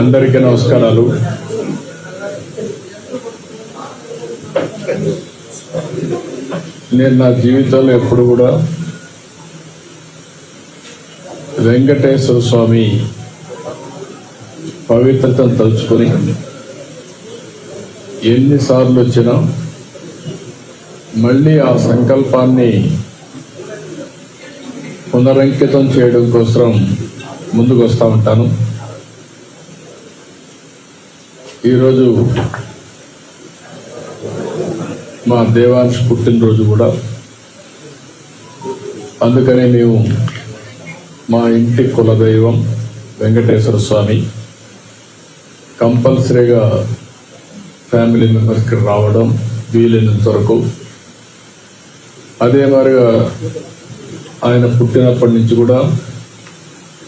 అందరికీ నమస్కారాలు. నేను నా జీవితంలో ఎప్పుడు కూడా వెంకటేశ్వర స్వామి పవిత్రతను తలుచుకొని ఎన్నిసార్లు వచ్చినా మళ్ళీ ఆ సంకల్పాన్ని పునరంకితం చేయడం కోసం ముందుకు వస్తూ ఉంటాను. ఈరోజు మా దేవాంశ్ పుట్టినరోజు కూడా. అందుకనే మేము మా ఇంటి కులదైవం వెంకటేశ్వర స్వామి కంపల్సరీగా ఫ్యామిలీ మెంబర్స్కి రావడం వీలైనంత వరకు. అదే మాదిరిగా ఆయన పుట్టినప్పటి నుంచి కూడా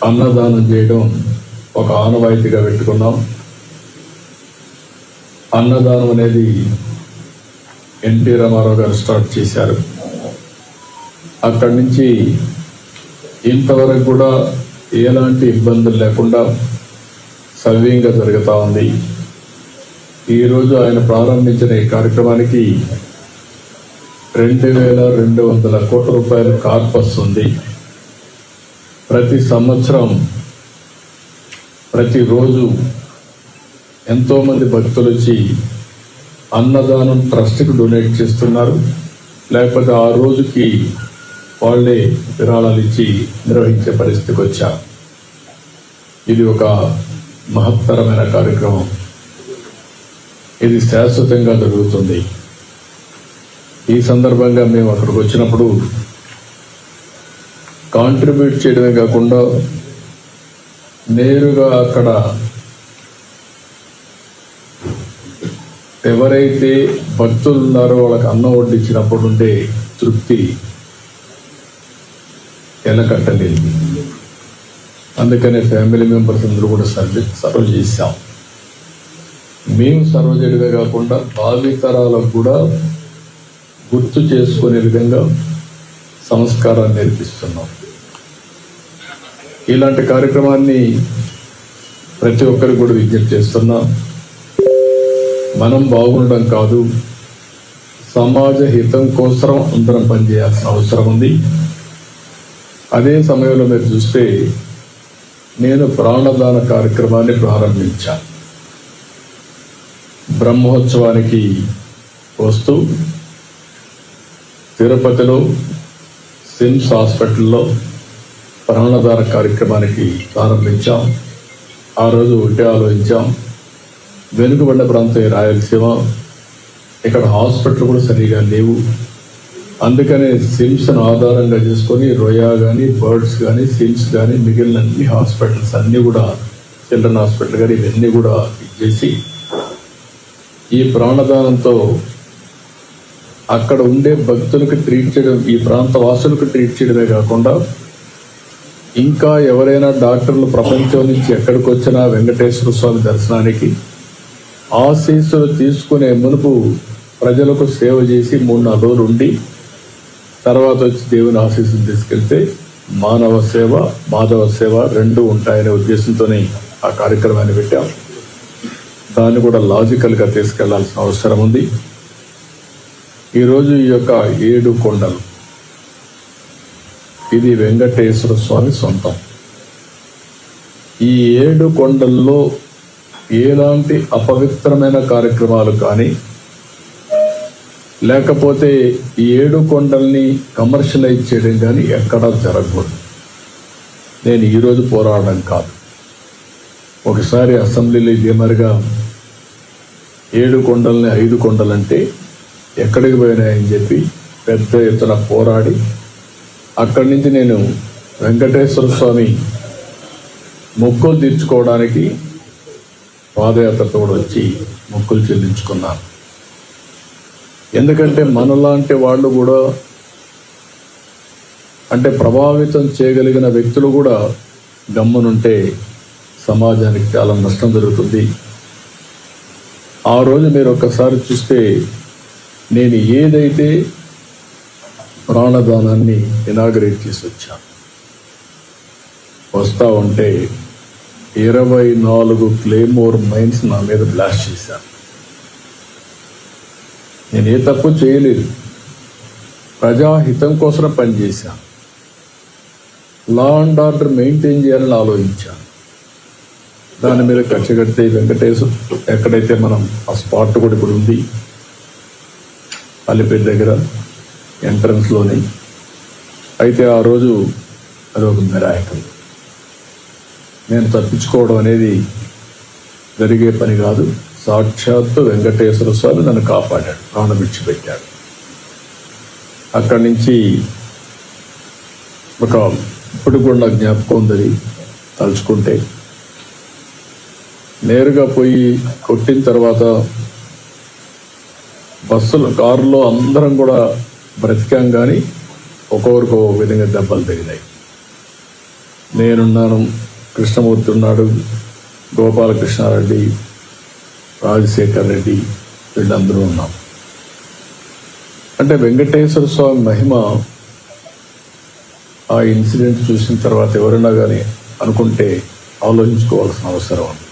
అన్నదానం చేయడం ఒక ఆనవాయితీగా పెట్టుకున్నాం. అన్నదానం అనేది ఎన్టీ రామారావు గారు స్టార్ట్ చేశారు. అక్కడి నుంచి ఇంతవరకు కూడా ఎలాంటి ఇబ్బందులు లేకుండా సవ్యంగా జరుగుతూ ఉంది. ఈరోజు ఆయన ప్రారంభించిన ఈ కార్యక్రమానికి రెండు వేల రెండు వందల కోట్ల రూపాయల కార్పస్ ఉంది. ప్రతి సంవత్సరం ప్రతిరోజు ఎంతోమంది భక్తులు వచ్చి అన్నదానం ట్రస్ట్కి డొనేట్ చేస్తున్నారు. లేకపోతే ఆ రోజుకి వాళ్ళే విరాళాలు ఇచ్చి నిర్వహించే పరిస్థితికి వచ్చా. ఇది ఒక మహత్తరమైన కార్యక్రమం. ఇది శాశ్వతంగా జరుగుతుంది. ఈ సందర్భంగా మేము అక్కడికి వచ్చినప్పుడు కాంట్రిబ్యూట్ చేయడమే కాకుండా నేరుగా అక్కడ ఎవరైతే భక్తులు ఉన్నారో వాళ్ళకి అన్నం వడ్డించినప్పుడు ఉండే తృప్తి ఎలకట్టలేదు అందుకనే ఫ్యామిలీ మెంబర్స్ అందరూ కూడా సర్వ్ సర్వ్ చేశాం. మేము సర్వ్ చేయడమే కాకుండా భావితరాలకు కూడా గుర్తు చేసుకునే విధంగా సంస్కారాన్ని నేర్పిస్తున్నాం. ఇలాంటి కార్యక్రమాన్ని ప్రతి ఒక్కరికి కూడా విజ్ఞప్తి చేస్తున్నాం. మనం బాగుండడం కాదు సమాజ హితం కోసం అందరం పనిచేయాల్సిన అవసరం ఉంది. అదే సమయంలో మీరు చూస్తే నేను ప్రాణదాన కార్యక్రమాన్ని ప్రారంభించాను బ్రహ్మోత్సవానికి వస్తూ తిరుపతిలో సిమ్స్ హాస్పిటల్లో ప్రాణదాన కార్యక్రమానికి ప్రారంభించాం. ఆ రోజు ఒకటే ఆలోచించాం. వెనుకబడ్డ ప్రాంతం ఈ రాయలసీమ ఇక్కడ హాస్పిటల్ కూడా సరిగా లేవు. అందుకనే సిమ్స్ను ఆధారంగా చేసుకొని రొయా కానీ బర్డ్స్ కానీ సిమ్స్ కానీ మిగిలిన అన్ని హాస్పిటల్స్ అన్నీ కూడా చిల్డ్రన్ హాస్పిటల్ కానీ ఇవన్నీ కూడా చేసి ఈ ప్రాణదానంతో అక్కడ ఉండే భక్తులకు ట్రీట్ చేయడం ఈ ప్రాంత వాసులకు ట్రీట్ చేయడమే కాకుండా ఇంకా ఎవరైనా డాక్టర్లు ప్రపంచం నుంచి ఎక్కడికి వచ్చినా వెంకటేశ్వర స్వామి దర్శనానికి ఆశీస్సులు తీసుకునే మునుపు ప్రజలకు సేవ చేసి మూడు నాలుగు రోజులు ఉండి తర్వాత వచ్చి దేవుని ఆశీస్సులు తీసుకెళ్తే మానవ సేవ మాధవ సేవ రెండు ఉంటాయనే ఉద్దేశంతోనే ఆ కార్యక్రమాన్ని పెట్టాం. దాన్ని కూడా లాజికల్గా తీసుకెళ్ళాల్సిన అవసరం ఉంది. ఈరోజు ఈ యొక్క ఏడు కొండలు. ఇది వెంకటేశ్వర స్వామి సొంతం. ఈ ఏడు కొండల్లో ఎలాంటి అపవిత్రమైన కార్యక్రమాలు కానీ లేకపోతే ఈ ఏడు కొండల్ని కమర్షియలైజ్ చేయడం కానీ ఎక్కడా జరగకూడదు. నేను ఈరోజు పోరాడడం కాదు. ఒకసారి అసెంబ్లీలో ఇదే మరిగా ఏడు కొండల్ని ఐదు కొండలంటే ఎక్కడికి పోయినాయని చెప్పి పెద్ద ఎత్తున పోరాడి అక్కడి నుంచి నేను వెంకటేశ్వర స్వామి మొక్కులు తీర్చుకోవడానికి పాదయాత్రతో కూడా వచ్చి మొక్కులు చెల్లించుకున్నాను ఎందుకంటే మనలాంటి వాళ్ళు కూడా అంటే ప్రభావితం చేయగలిగిన వ్యక్తులు కూడా గమ్మునుంటే సమాజానికి చాలా నష్టం జరుగుతుంది. ఆ రోజు మీరు ఒక్కసారి చూస్తే నేను ఏదైతే ప్రాణదానాన్ని ఇనాగరేట్ చేసి వచ్చాను. వస్తూ ఉంటే ఇరవై నాలుగు క్లేమోర్ మైన్స్ నా మీద బ్లాస్ట్ చేశారు నేను ఏ తప్పు చేయలేదు. ప్రజాహితం కోసం పనిచేశాను లా అండ్ ఆర్డర్ మెయింటైన్ చేయాలని ఆలోచించాను దాని మీద ఖర్చు కడితే వెంకటేశ్వర ఎక్కడైతే మనం ఆ స్పాట్ కూడా ఇప్పుడు ఉంది అల్లిపేట దగ్గర ఎంట్రన్స్లోని అయితే ఆ రోజు అది ఒక మిరాయకం. నేను తప్పించుకోవడం అనేది జరిగే పని కాదు. సాక్షాత్తు వెంకటేశ్వర స్వామి నన్ను కాపాడాడు ప్రాణం విడిచిపెట్టాడు. అక్కడి నుంచి ఒక ఇప్పుడు కూడా నాకు జ్ఞాపకం ఉందని తలుచుకుంటే నేరుగా పోయి కొట్టిన తర్వాత బస్సులు కారులో అందరం కూడా బ్రతికాం కానీ ఒక్కొక్కరికి ఒక విధంగా దెబ్బలు తగిలాయి. నేనున్నాను కృష్ణమూర్తి ఉన్నాడు గోపాలకృష్ణారెడ్డి రాజశేఖర్ రెడ్డి వీళ్ళందరూ ఉన్నాం. అంటే వెంకటేశ్వర స్వామి మహిమ ఆ ఇన్సిడెంట్ చూసిన తర్వాత ఎవరైనా కానీ అనుకుంటే ఆలోచించుకోవాల్సిన అవసరం ఉంది.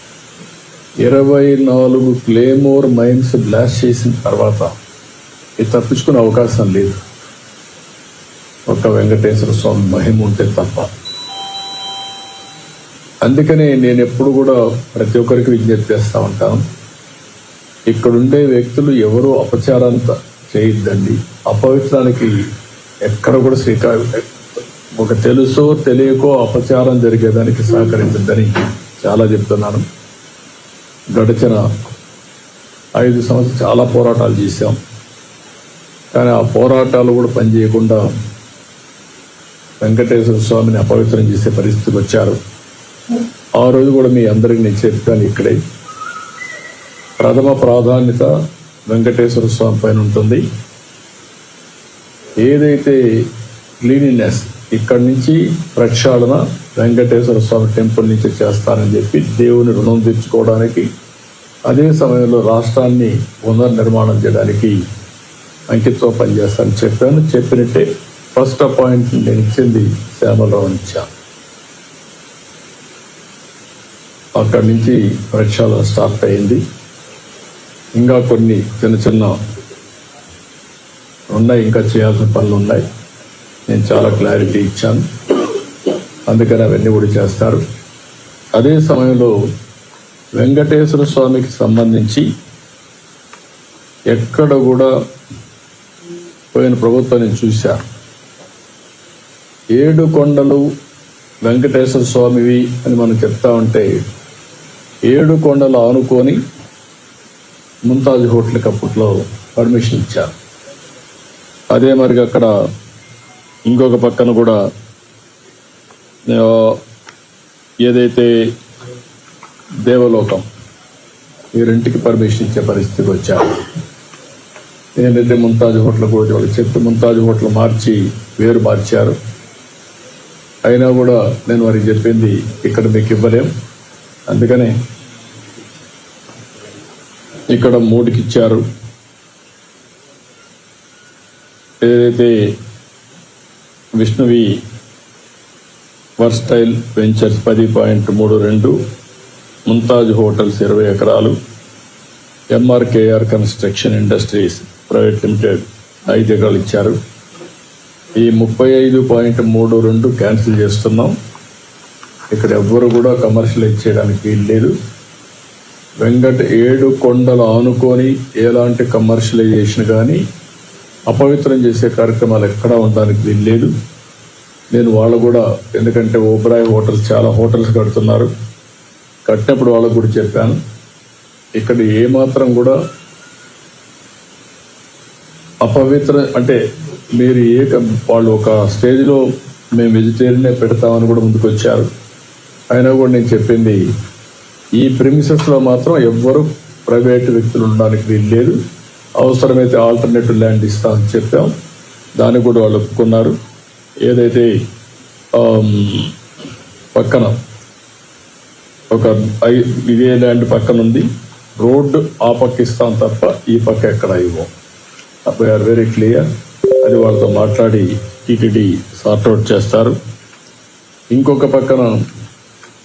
ఇరవై నాలుగు క్లేమోర్ మైన్స్ బ్లాస్ట్ చేసిన తర్వాత ఇది తప్పించుకునే అవకాశం లేదు. ఒక వెంకటేశ్వర స్వామి మహిమ ఉంటే తప్ప. అందుకనే నేను ఎప్పుడు కూడా ప్రతి ఒక్కరికి విజ్ఞప్తి చేస్తూ ఉంటాను. ఇక్కడుండే వ్యక్తులు ఎవరు అపచారంత చేయొద్దండి. అపవిత్రానికి ఎక్కడ కూడా శ్రీకారం ఒక తెలుసో తెలియకో అపచారం జరిగేదానికి సహకరించద్దని చాలా చెప్తున్నాను. గడిచిన ఐదు సంవత్సరాలు చాలా పోరాటాలు చేశాం. కానీ ఆ పోరాటాలు కూడా పనిచేయకుండా వెంకటేశ్వర స్వామిని అపవిత్రం చేసే పరిస్థితికి వచ్చారు. ఆ రోజు కూడా మీ అందరికి నేను చెప్పాను ఇక్కడే. ప్రథమ ప్రాధాన్యత వెంకటేశ్వర స్వామి పైన ఉంటుంది. ఏదైతే క్లీనినెస్ ఇక్కడి నుంచి ప్రక్షాళన వెంకటేశ్వర స్వామి టెంపుల్ నుంచి చేస్తానని చెప్పి దేవుని రుణం తెచ్చుకోవడానికి అదే సమయంలో రాష్ట్రాన్ని పునర్నిర్మాణం చేయడానికి అంకితో పనిచేస్తానని చెప్పాను. చెప్పినట్టే ఫస్ట్ అపాయింట్మెంట్ నేను ఇచ్చింది శ్యామలరావు ఇచ్చాను అక్కడి నుంచి ప్రక్షాళన స్టార్ట్ అయింది. ఇంకా కొన్ని చిన్న చిన్న ఉన్నాయి ఇంకా చేయాల్సిన పనులు ఉన్నాయి. నేను చాలా క్లారిటీ ఇచ్చాను. అందుకని అవన్నీ కూడా చేస్తారు. అదే సమయంలో వెంకటేశ్వర స్వామికి సంబంధించి ఎక్కడ కూడా పోయిన ప్రభుత్వాన్ని చూశాను ఏడు కొండలు వెంకటేశ్వర స్వామివి అని మనం చెప్తా ఉంటే ఏడు కొండలు ఆనుకొని ముంతాజ్ హోటల్కి అప్పట్లో పర్మిషన్ ఇచ్చారు. అదే మరి అక్కడ ఇంకొక పక్కన కూడా ఏదైతే దేవలోకం ఈ రెంటికి పర్మిషన్ ఇచ్చే పరిస్థితికి వచ్చారు. నేనైతే ముంతాజ్ హోటల్ కూడా వాళ్ళకి చెప్తే ముంతాజ్ హోటల్ మార్చి వేరు మార్చారు. అయినా కూడా నేను వారికి చెప్పింది ఇక్కడ మీకు ఇవ్వలేం. అందుకనే ఇక్కడ మూడుకి ఇచ్చారు ఏదైతే విష్ణువి వర్స్టైల్ వెంచర్స్ పది పాయింట్ మూడు రెండు ముంతాజ్ హోటల్స్ ఇరవై ఎకరాలు MRKR construction industries private limited ఐదు ఎకరాలు ఇచ్చారు. ఈ ముప్పై ఐదు పాయింట్ మూడు రెండు క్యాన్సిల్ చేస్తున్నాం. ఇక్కడ ఎవ్వరు కూడా కమర్షియలైజ్ చేయడానికి వీలు లేదు. వెంకట ఏడు కొండలు ఆనుకొని ఎలాంటి కమర్షియలైజేషన్ కానీ అపవిత్రం చేసే కార్యక్రమాలు ఎక్కడా ఉండడానికి వీలు లేదు. నేను వాళ్ళు కూడా ఎందుకంటే ఓబ్రాయ్ హోటల్స్ చాలా హోటల్స్ కడుతున్నారు. కట్టినప్పుడు వాళ్ళకు కూడా చెప్పాను. ఇక్కడ ఏమాత్రం కూడా అపవిత్ర అంటే మీరు ఏ వాళ్ళు ఒక స్టేజ్లో మేము వెజిటేరియనే పెడతామని కూడా ముందుకు వచ్చారు అయినా కూడా నేను చెప్పింది ఈ ప్రిమిసెస్లో మాత్రం ఎవ్వరు ప్రైవేట్ వ్యక్తులు ఉండడానికి వీలు లేదు. అవసరమైతే ఆల్టర్నేటివ్ ల్యాండ్ ఇస్తామని చెప్పాం. దాన్ని కూడా వాళ్ళు ఒప్పుకున్నారు. ఏదైతే పక్కన ఒక ఇదే ల్యాండ్ పక్కన ఉంది. రోడ్డు ఆ పక్క ఇస్తాం తప్ప ఈ పక్క ఎక్కడ ఇవ్వం. ఆర్ వెరీ క్లియర్ అది వాళ్ళతో మాట్లాడి టీటీడీ సార్ట్అవుట్ చేస్తారు. ఇంకొక పక్కన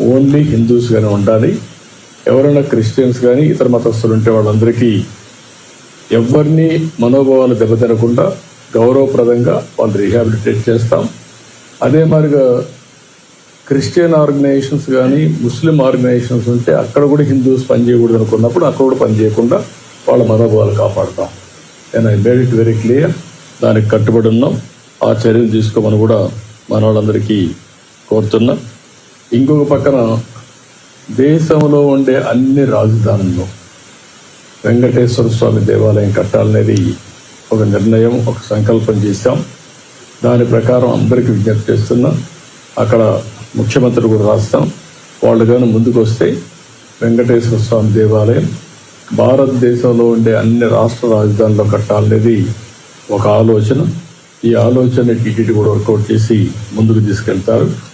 ఓన్లీ హిందూస్ కానీ ఉండాలి. ఎవరైనా క్రిస్టియన్స్ కానీ ఇతర మతస్థులు ఉంటే వాళ్ళందరికీ ఎవరిని మనోభావాలు దెబ్బతినకుండా గౌరవప్రదంగా వాళ్ళు రీహాబిలిటేట్ చేస్తాం. అదే మాదిరిగా క్రిస్టియన్ ఆర్గనైజేషన్స్ కానీ ముస్లిం ఆర్గనైజేషన్స్ ఉంటే అక్కడ కూడా హిందూస్ పనిచేయకూడదు అనుకున్నప్పుడు అక్కడ కూడా పనిచేయకుండా వాళ్ళ మనోభావాలు కాపాడుతాం. నేను I made it very clear దానికి కట్టుబడి ఉన్నాం. ఆ చర్యలు తీసుకోమని కూడా మన వాళ్ళందరికీ కోరుతున్నాం. ఇంకొక పక్కన దేశంలో ఉండే అన్ని రాజధానుల్లో వెంకటేశ్వర స్వామి దేవాలయం కట్టాలనేది ఒక నిర్ణయం ఒక సంకల్పం చేశాం. దాని ప్రకారం అందరికీ విజ్ఞప్తి చేస్తున్నా అక్కడ ముఖ్యమంత్రి కూడా రాస్తాం. వాళ్ళు కానీ ముందుకు వస్తే వెంకటేశ్వర స్వామి దేవాలయం భారతదేశంలో ఉండే అన్ని రాష్ట్ర రాజధానిలో కట్టాలనేది ఒక ఆలోచన. ఈ ఆలోచన టీటీడీ కూడా వర్కౌట్ చేసి ముందుకు తీసుకెళ్తారు.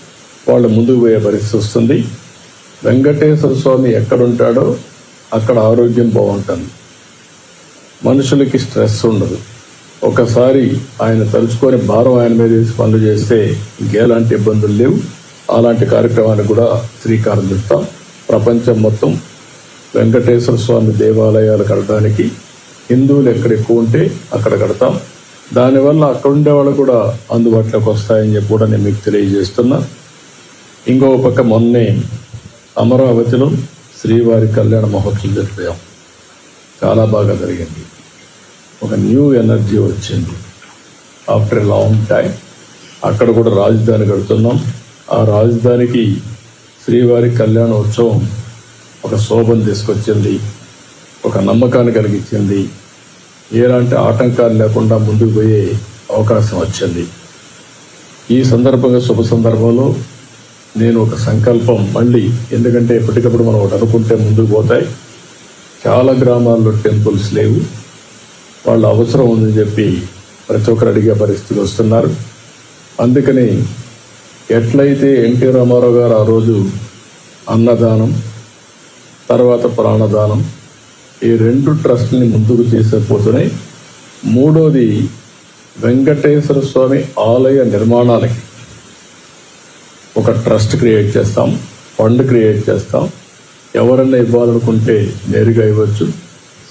వాళ్ళు ముందుకు పోయే పరిస్థితి వస్తుంది. వెంకటేశ్వర స్వామి ఎక్కడుంటాడో అక్కడ ఆరోగ్యం బాగుంటుంది. మనుషులకి స్ట్రెస్ ఉండదు. ఒకసారి ఆయన తలుచుకొని భారం ఆయన మీద వేసి పనులు చేస్తే ఇంకేలాంటి ఇబ్బందులు లేవు. అలాంటి కార్యక్రమానికి కూడా శ్రీకారం చుట్టాం. ప్రపంచం మొత్తం వెంకటేశ్వర స్వామి దేవాలయాలు కట్టడానికి హిందువులు ఎక్కడ ఎక్కువ ఉంటే అక్కడ కడతాం. దానివల్ల అక్కడ ఉండే వాళ్ళు కూడా అందుబాటులోకి వస్తాయని చెప్పి కూడా నేను మీకు తెలియజేస్తున్నా. ఇంకో పక్క మొన్నే అమరావతిలో శ్రీవారి కళ్యాణ మహోత్సవం జరిపాం. చాలా బాగా జరిగింది. ఒక న్యూ ఎనర్జీ వచ్చింది. ఆఫ్టర్ ఎ లాంగ్ టైం అక్కడ కూడా రాజధాని కడుతున్నాం. ఆ రాజధానికి శ్రీవారి కళ్యాణ ఉత్సవం ఒక శోభను తీసుకొచ్చింది. ఒక నమ్మకాన్ని కలిగించింది. ఎలాంటి ఆటంకాలు లేకుండా ముందుకు పోయే అవకాశం వచ్చింది. ఈ సందర్భంగా శుభ సందర్భంలో నేను ఒక సంకల్పం మళ్ళీ ఎందుకంటే ఎప్పటికప్పుడు మనం ఒకటి అనుకుంటే ముందుకు పోతాయి. చాలా గ్రామాల్లో టెంపుల్స్ లేవు. వాళ్ళ అవసరం ఉందని చెప్పి ప్రతి ఒక్కరు అడిగే పరిస్థితులు వస్తున్నారు. అందుకని ఎట్లయితే ఎన్టీ రామారావు గారు ఆ రోజు అన్నదానం తర్వాత ప్రాణదానం ఈ రెండు ట్రస్ట్ని ముందుకు తీసుకుపోతున్నాయి. మూడోది వెంకటేశ్వర స్వామి ఆలయ నిర్మాణాలకి. ఒక ట్రస్ట్ క్రియేట్ చేస్తాం ఫండ్ క్రియేట్ చేస్తాం. ఎవరన్నా ఇవ్వాలనుకుంటే నేరుగా ఇవ్వచ్చు.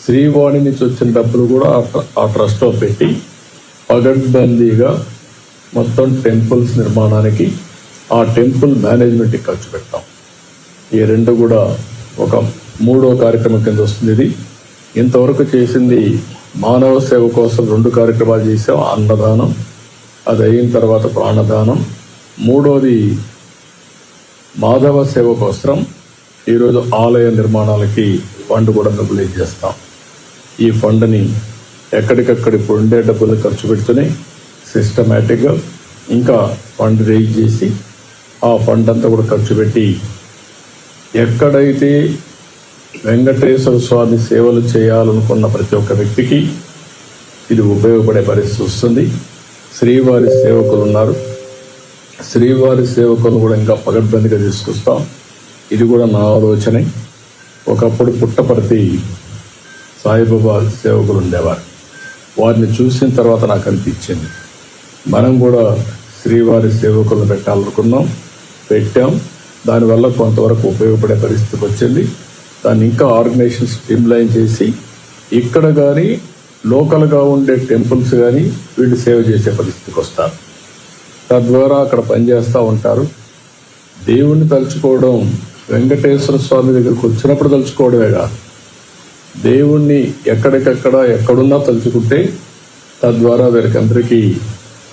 శ్రీవాణి నుంచి వచ్చిన డబ్బులు కూడా ఆ ట్రస్ట్లో పెట్టి పగడ్బందీగా మొత్తం టెంపుల్స్ నిర్మాణానికి ఆ టెంపుల్ మేనేజ్మెంట్కి ఖర్చు పెడతాం. ఈ రెండు కూడా ఒక మూడో కార్యక్రమం కింద వస్తుంది ఇది. ఇంతవరకు చేసింది మానవ సేవ కోసం రెండు కార్యక్రమాలు చేసాం అన్నదానం అది అయిన తర్వాత ప్రాణదానం. మూడోది మాధవ సేవ కోసం ఈరోజు ఆలయ నిర్మాణాలకి ఫండ్ కూడా డబ్బులు ఇచ్చేస్తాం ఈ ఫండ్ని ఎక్కడికక్కడ ఇప్పుడు ఉండే డబ్బులు ఖర్చు పెడుతూనే సిస్టమేటిక్గా ఇంకా ఫండ్ రేజ్ చేసి ఆ ఫండ్ అంతా కూడా ఖర్చు పెట్టి ఎక్కడైతే వెంకటేశ్వర స్వామి సేవలు చేయాలనుకున్న ప్రతి ఒక్క వ్యక్తికి ఇది ఉపయోగపడే పరిస్థితి వస్తుంది. శ్రీవారి సేవకులు ఉన్నారు. శ్రీవారి సేవకులు కూడా ఇంకా పగడ్బందిగా తీసుకొస్తాం. ఇది కూడా నా ఆలోచనే. ఒకప్పుడు పుట్టపర్తి సాయిబాబా సేవకులు ఉండేవారు. వారిని చూసిన తర్వాత నాకు అనిపించింది. మనం కూడా శ్రీవారి సేవకులను పెట్టాలనుకున్నాం పెట్టాం. దానివల్ల కొంతవరకు ఉపయోగపడే పరిస్థితికి వచ్చింది. దాన్ని ఇంకా ఆర్గనైజేషన్ స్ట్రీమ్లైన్ చేసి ఇక్కడ కానీ లోకల్గా ఉండే టెంపుల్స్ కానీ వీళ్ళు సేవ చేసే పరిస్థితికి వస్తారు. తద్వారా అక్కడ పనిచేస్తూ ఉంటారు. దేవుణ్ణి తలుచుకోవడం వెంకటేశ్వర స్వామి దగ్గరికి వచ్చినప్పుడు తలుచుకోవడమే కాదు. దేవుణ్ణి ఎక్కడికక్కడ ఎక్కడున్నా తలుచుకుంటే తద్వారా వీరికి అందరికీ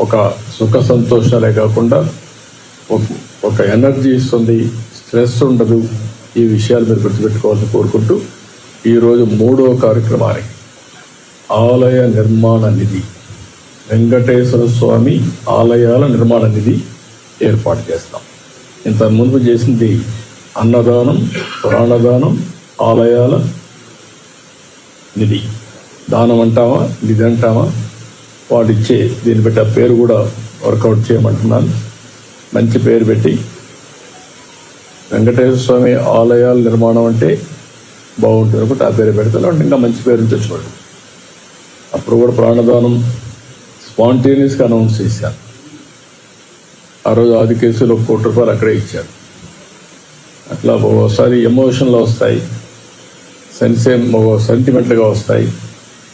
ఒక సుఖ సంతోషాలే కాకుండా ఒక- ఒక ఎనర్జీ ఇస్తుంది స్ట్రెస్ ఉండదు. ఈ విషయాలు మీరు గుర్తుపెట్టుకోవాలని కోరుకుంటూ ఈరోజు మూడవ కార్యక్రమానికి ఆలయ నిర్మాణ నిధి వెంకటేశ్వర స్వామి ఆలయాల నిర్మాణ నిధి ఏర్పాటు చేస్తాం. ఇంత ముందు చేసింది అన్నదానం ప్రాణదానం ఆలయాల నిధి. దానం అంటామా? నిధి అంటామా? వాటిచ్చే దీన్ని బట్టి ఆ పేరు కూడా వర్కౌట్ చేయమంటున్నాను. మంచి పేరు పెట్టి వెంకటేశ్వర స్వామి ఆలయాల నిర్మాణం అంటే బాగుంటుంది అనుకుంటే ఆ పేరు పెడతాను. అంటే ఇంకా మంచి పేరు తెచ్చుకోండి అప్పుడు కూడా ప్రాణదానం స్పాంటేనియస్గా అనౌన్స్ చేశాను ఆ రోజు ఆది కేసులో ఒక కోటి రూపాయలు అక్కడే ఇచ్చారు. అట్లా ఒక్కోసారి ఎమోషన్లో వస్తాయి. సెన్సే సెంటిమెంట్లుగా వస్తాయి.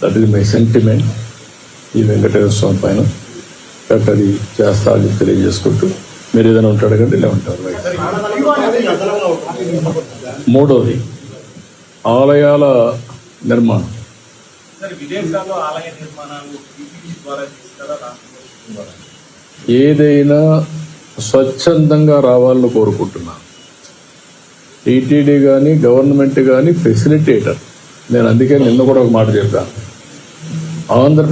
దట్ ఈజ్ మై సెంటిమెంట్ ఈ వెంకటేశ్వర స్వామి పైన కరెక్ట్ అది చేస్తా అని తెలియజేసుకుంటూ మీరు ఏదైనా ఉంటాడు కంటే ఇలా ఉంటారు మూడోది ఆలయాల నిర్మాణం. సార్ విదేశాల్లో ఆలయ నిర్మాణాలు ద్వారా చేస్తారా రాష్ట్ర ఏదైనా స్వచ్ఛందంగా రావాలని కోరుకుంటున్నాను టీటీడీ కానీ గవర్నమెంట్ కానీ ఫెసిలిటేటర్. నేను అందుకే నిన్న కూడా ఒక మాట చెప్పాను. ఆంధ్రప్రదేశ్